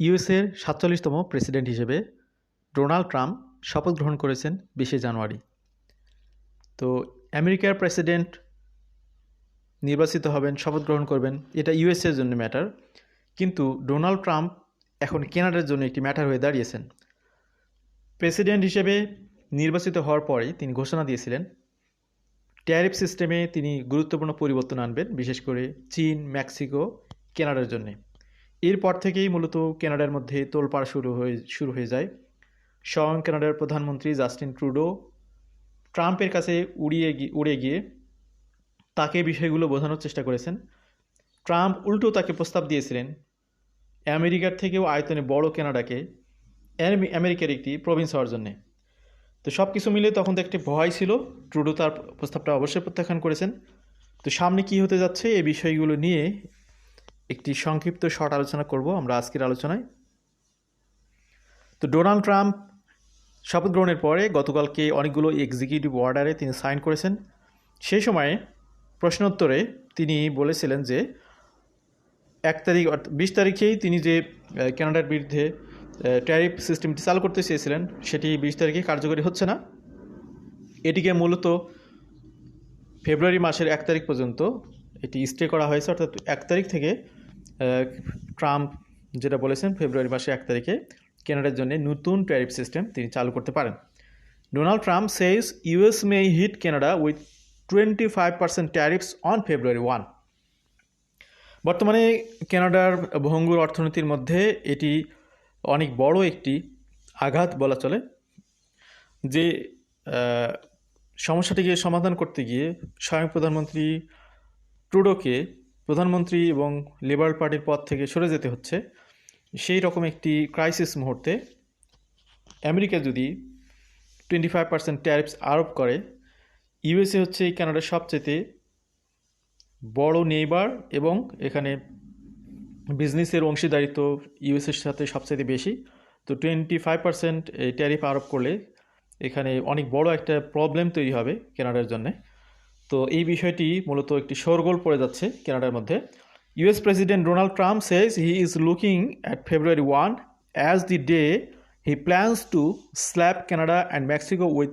ইউএসের সাতচল্লিশতম প্রেসিডেন্ট হিসেবে ডোনাল্ড ট্রাম্প শপথ গ্রহণ করেছেন বিশে জানুয়ারি। তো আমেরিকার প্রেসিডেন্ট নির্বাচিত হবেন, শপথ গ্রহণ করবেন, এটা ইউএসএর জন্য ম্যাটার। কিন্তু ডোনাল্ড ট্রাম্প এখন কেনাডার জন্য একটি ম্যাটার হয়ে দাঁড়িয়েছেন। প্রেসিডেন্ট হিসেবে নির্বাচিত হওয়ার পরে তিনি ঘোষণা দিয়েছিলেন, ট্যারিফ সিস্টেমে তিনি গুরুত্বপূর্ণ পরিবর্তন আনবেন, বিশেষ করে চীন, মেক্সিকো, কেনাডার জন্যে। এরপর থেকেই মূলত কেনাডার মধ্যে তোলপাড় শুরু হয়ে শুরু হয়ে যায়। স্বয়ং কানাডার প্রধানমন্ত্রী জাস্টিন ট্রুডো ট্রাম্পের কাছে উড়িয়ে উড়ে গিয়ে তাকে বিষয়গুলো বোঝানোর চেষ্টা করেছেন। ট্রাম্প উল্টো তাকে প্রস্তাব দিয়েছিলেন, আমেরিকার থেকেও আয়তনে বড় কেনাডাকে আমেরিকার একটি প্রভিন্স হওয়ার জন্যে। তো সব কিছু মিলে তখন তো একটি ভয় ছিল, ট্রুডো তার প্রস্তাবটা অবশ্যই প্রত্যাখ্যান করেছেন। তো সামনে কি হতে যাচ্ছে এই বিষয়গুলো নিয়ে একটি সংক্ষিপ্ত শর্ট আলোচনা করব আমরা আজকের আলোচনায়। তো ডোনাল্ড ট্রাম্প শপথ গ্রহণের পরে গতকালকে অনেকগুলো এক্সিকিউটিভ অর্ডারে তিনি সাইন করেছেন। সেই সময়ে প্রশ্নোত্তরে তিনি বলেছিলেন যে এক তারিখ বিশ তারিখেই তিনি যে আহ, কানাডার বিরুদ্ধে ট্যারিফ সিস্টেমটি চালু করতে চেয়েছিলেন সেটি বিশ তারিখে কার্যকরী হচ্ছে না। এটিকে মূলত ফেব্রুয়ারি মাসের এক তারিখ পর্যন্ত এটি স্টে করা হয়েছে অর্থাৎ এক তারিখ থেকে ট্রাম্প যেটা বলেছেন ফেব্রুয়ারি মাসে এক তারিখে কেনাডার জন্য নতুন ট্যারিফ সিস্টেম তিনি চালু করতে পারেন। Donald Trump says US may hit Canada with twenty five percent tariffs on February one বর্তমানে কানাডার ভঙ্গুর অর্থনীতির মধ্যে এটি অনেক বড় একটি আঘাত বলা চলে, যে সমস্যাটিকে সমাধান করতে গিয়ে স্বয়ং প্রধানমন্ত্রী ট্রুডোকে প্রধানমন্ত্রী এবং লেবার পার্টির পদ থেকে সরে যেতে হচ্ছে। সেই রকম একটি ক্রাইসিস মুহূর্তে আমেরিকা যদি টোয়েন্টি ফাইভ পার্সেন্ট ট্যারিফস আরোপ করে ইউএসএ হচ্ছে কানাডার সবচেয়ে বড় নেইবার এবং এখানে বিজনেসের অংশীদারিত্ব ইউএসের সাথে সবচেয়ে বেশি। তো টোয়েন্টি ফাইভ পার্সেন্ট এই ট্যারিফ আরোপ করলে এখানে অনেক বড় একটা প্রবলেম তৈরি হবে কেনাডার জন্য। তো এই বিষয়টি মূলত একটি শোরগোল পড়ে যাচ্ছে কেনাডার মধ্যে। US president Donald Trump says he is looking at February one as the day he plans to slap Canada and Mexico with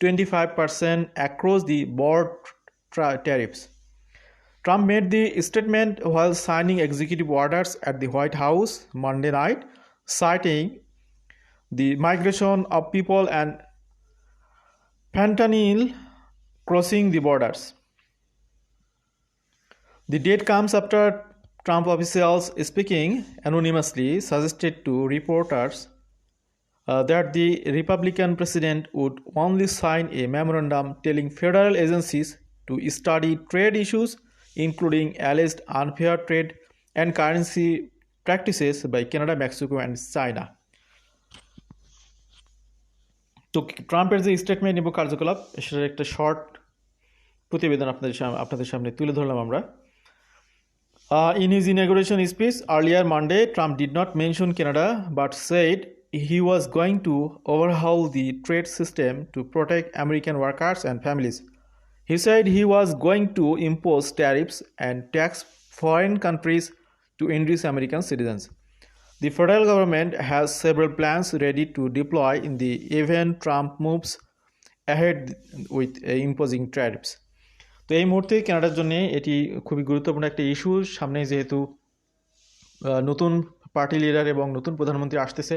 twenty five percent across the border tariffs Trump made the statement while signing executive orders at the White House Monday night, citing the migration of people and fentanyl crossing the borders. The date comes after Trump officials speaking anonymously suggested to reporters uh, that the Republican president would only sign a memorandum telling federal agencies to study trade issues, including alleged unfair trade and currency practices by Canada, Mexico, and China. তো ট্রাম্পের যে statement এবং কার্যকলাপ, সেটার একটা short প্রতিবেদন আপনাদের আপনাদের সামনে তুলে ধরলাম আমরা। In his inauguration speech earlier Monday Trump did not mention Canada but said he was going to overhaul the trade system to protect American workers and families he said he was going to impose tariffs and tax foreign countries to enrich American citizens The federal government has several plans ready to deploy in the event Trump moves ahead with uh, imposing tariffs. তো এই মুহূর্তে কানাডার জন্য এটি খুবই গুরুত্বপূর্ণ একটা issue সামনে যেহেতু নতুন পার্টি লিডার এবং নতুন প্রধানমন্ত্রী আসতেছে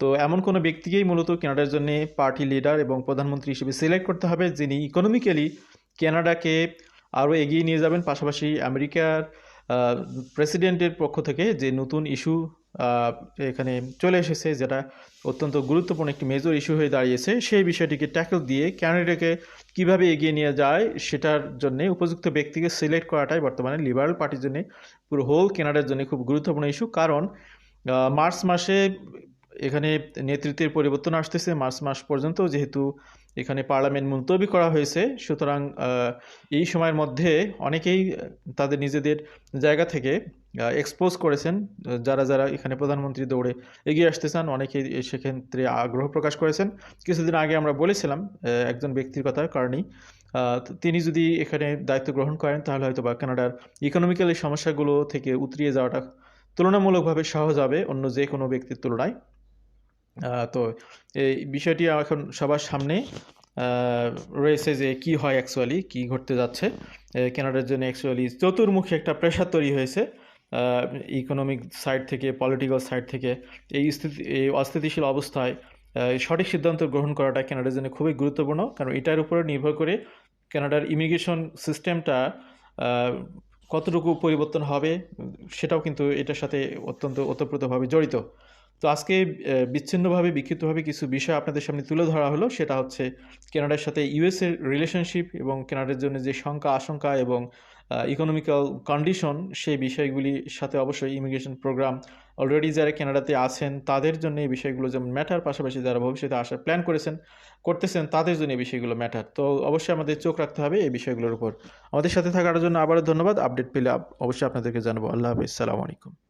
তো এমন কোনো ব্যক্তিকেই মূলত কানাডার জন্য পার্টি লিডার এবং প্রধানমন্ত্রী হিসেবে সিলেক্ট করতে হবে যিনি ইকোনমিক্যালি কানাডাকে আরও এগিয়ে নিয়ে যাবেন পাশাপাশি আমেরিকার প্রেসিডেন্টের পক্ষ থেকে যে নতুন ইস্যু এখানে চলে এসেছে যেটা অত্যন্ত গুরুত্বপূর্ণ একটি মেজর ইস্যু হয়ে দাঁড়িয়েছে। সেই বিষয়টিকে ট্যাকল দিয়ে ক্যানাডাকে কীভাবে এগিয়ে নিয়ে যায় সেটার জন্য উপযুক্ত ব্যক্তিকে সিলেক্ট করাটাই বর্তমানে লিবারেল পার্টির জন্য পুরো হোল কেনাডার জন্য খুব গুরুত্বপূর্ণ ইস্যু কারণ মার্চ মাসে এখানে নেতৃত্বের পরিবর্তন আসতেছে। মার্চ মাস পর্যন্ত যেহেতু এখানে পার্লামেন্ট মুলতবি করা হয়েছে, সুতরাং এই সময়ের মধ্যে অনেকেই তাদের নিজেদের জায়গা থেকে এক্সপোজ করেছেন যারা যারা এখানে প্রধানমন্ত্রী দৌড়ে এগিয়ে আসতে চান, অনেকেই সেক্ষেত্রে আগ্রহ প্রকাশ করেছেন। কিছুদিন আগে আমরা বলেছিলাম একজন ব্যক্তির কথার কারণেই তিনি যদি এখানে দায়িত্ব গ্রহণ করেন, তাহলে হয়তো বা কানাডার ইকোনমিক্যাল সমস্যাগুলো থেকে উতরিয়ে যাওয়াটা তুলনামূলকভাবে সহজ হবে অন্য যে কোনো ব্যক্তির তুলনায়। তো এই বিষয়টি এখন সবার সামনে রয়েছে যে কি হয় অ্যাকচুয়ালি কি ঘটতে যাচ্ছে। কানাডার জন্য অ্যাকচুয়ালি চতুর্মুখী একটা প্রেশার তৈরি হয়েছে। ইকোনমিক সাইড থেকে পলিটিক্যাল সাইড থেকে, এই স্থিতি, এই অস্থিতিশীল অবস্থায় সঠিক সিদ্ধান্ত গ্রহণ করাটা কানাডার জন্য খুবই গুরুত্বপূর্ণ। কারণ এটার উপরে নির্ভর করে কানাডার ইমিগ্রেশন সিস্টেমটা কতটুকু পরিবর্তন হবে, সেটাও কিন্তু এটার সাথে অত্যন্ত ওতপ্রোতভাবে জড়িত। তো আজকে বিচ্ছিন্নভাবে, বিক্ষিপ্তভাবে কিছু বিষয় আপনাদের সামনে তুলে ধরা হলো, সেটা হচ্ছে কানাডার সাথে ইউএসের রিলেশনশিপ এবং কানাডার জন্য যে শঙ্কা আশঙ্কা এবং ইকোনমিক্যাল কন্ডিশন সেই বিষয়গুলির সাথে অবশ্যই ইমিগ্রেশন প্রোগ্রাম অলরেডি যারা কানাডাতে আছেন, তাদের জন্য এই বিষয়গুলো যেমন ম্যাটার পাশাপাশি যারা ভবিষ্যতে আসার প্ল্যান করেছেন, করতেছেন, তাদের জন্য এই বিষয়গুলো ম্যাটার তো অবশ্যই আমাদের চোখ রাখতে হবে এই বিষয়গুলোর উপর। আমাদের সাথে থাকার জন্য আবারও ধন্যবাদ। আপডেট পেলে অবশ্যই আপনাদেরকে জানাব। আল্লাহ হাফিজ। সালামু আলাইকুম।